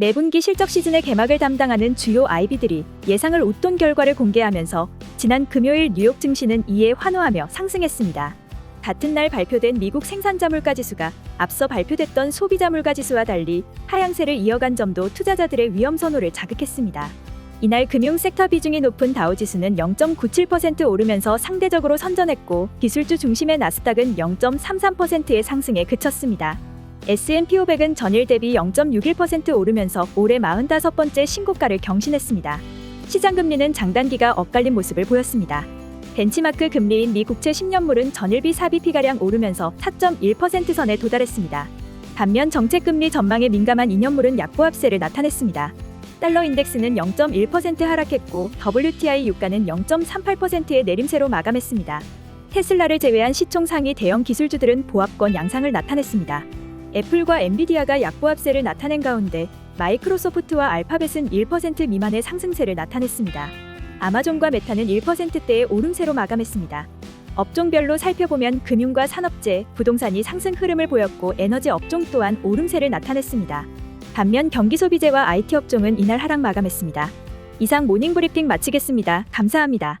매분기 실적 시즌의 개막을 담당하는 주요 IB들이 예상을 웃돈 결과를 공개하면서 지난 금요일 뉴욕 증시는 이에 환호하며 상승했습니다. 같은 날 발표된 미국 생산자 물가 지수가 앞서 발표됐던 소비자 물가 지수와 달리 하향세를 이어간 점도 투자자들의 위험 선호를 자극했습니다. 이날 금융 섹터 비중이 높은 다우 지수는 0.97% 오르면서 상대적으로 선전했고 기술주 중심의 나스닥은 0.33%의 상승에 그쳤습니다. S&P 500은 전일 대비 0.61% 오르면서 올해 45번째 신고가를 경신했습니다. 시장 금리는 장단기가 엇갈린 모습을 보였습니다. 벤치마크 금리인 미 국채 10년물은 전일비 4bp가량 오르면서 4.1% 선에 도달했습니다. 반면 정책금리 전망에 민감한 2년물은 약보합세를 나타냈습니다. 달러 인덱스는 0.1% 하락했고 WTI 유가는 0.38%의 내림세로 마감했습니다. 테슬라를 제외한 시총 상위 대형 기술주들은 보합권 양상을 나타냈습니다. 애플과 엔비디아가 약보합세를 나타낸 가운데 마이크로소프트와 알파벳은 1% 미만의 상승세를 나타냈습니다. 아마존과 메타는 1%대의 오름세로 마감했습니다. 업종별로 살펴보면 금융과 산업재, 부동산이 상승 흐름을 보였고 에너지 업종 또한 오름세를 나타냈습니다. 반면 경기 소비재와 IT 업종은 이날 하락 마감했습니다. 이상 모닝 브리핑 마치겠습니다. 감사합니다.